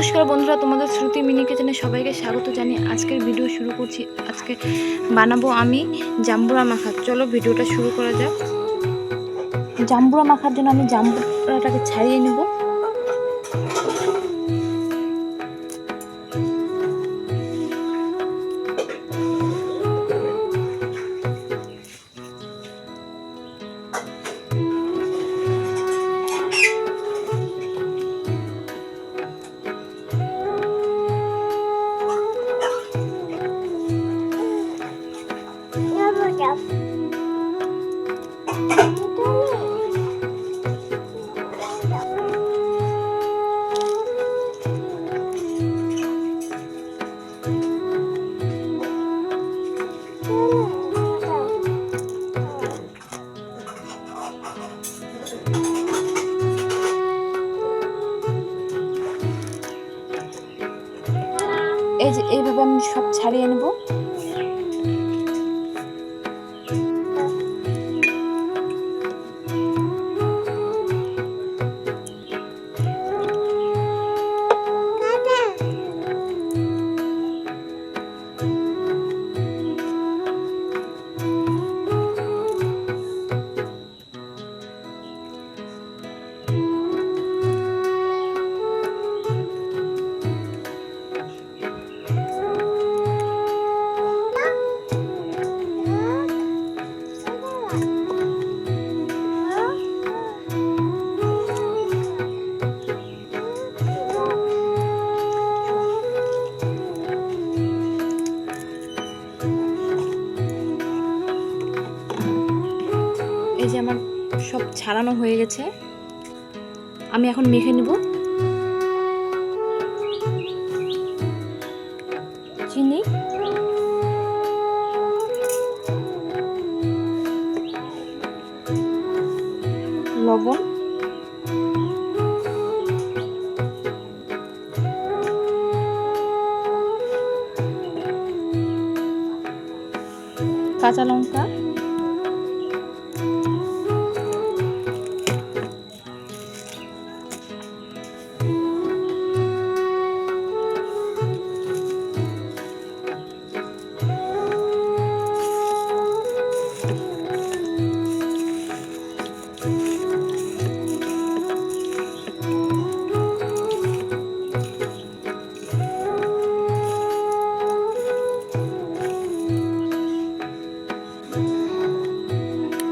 নমস্কার বন্ধুরা, তোমাদের শ্রুতি মিনি কিচেনে সবাইকে স্বাগত জানি আজকের ভিডিও শুরু করছি। আজকে বানাবো আমি জাম্বুরা মাখা। চলো ভিডিওটা শুরু করা যাক। জাম্বুরা মাখার জন্য আমি জাম্বুরাটাকে ছাড়িয়ে নেব। এই যে এইভাবে আমি সব ছাড়িয়ে নেব। এই যে আমার সব ছাড়ানো হয়ে গেছে, আমি এখন মেখে নেব। চিনি। লবণ। কাঁচা লঙ্কা।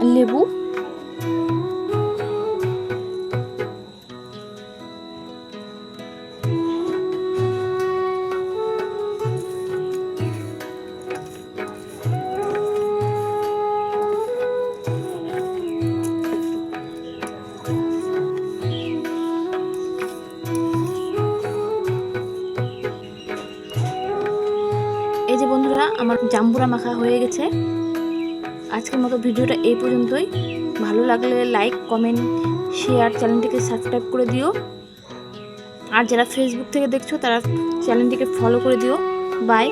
লেবু? এই যে বন্ধুরা আমার জাম্বুরা মাখা হয়ে গেছে। আজকের মতো ভিডিওটা এই পর্যন্তই। ভালো লাগলে লাইক কমেন্ট শেয়ার চ্যানেলটিকে সাবস্ক্রাইব করে দিও। আর যারা ফেসবুক থেকে দেখছ, তারা চ্যানেলটিকে ফলো করে দিও। বাই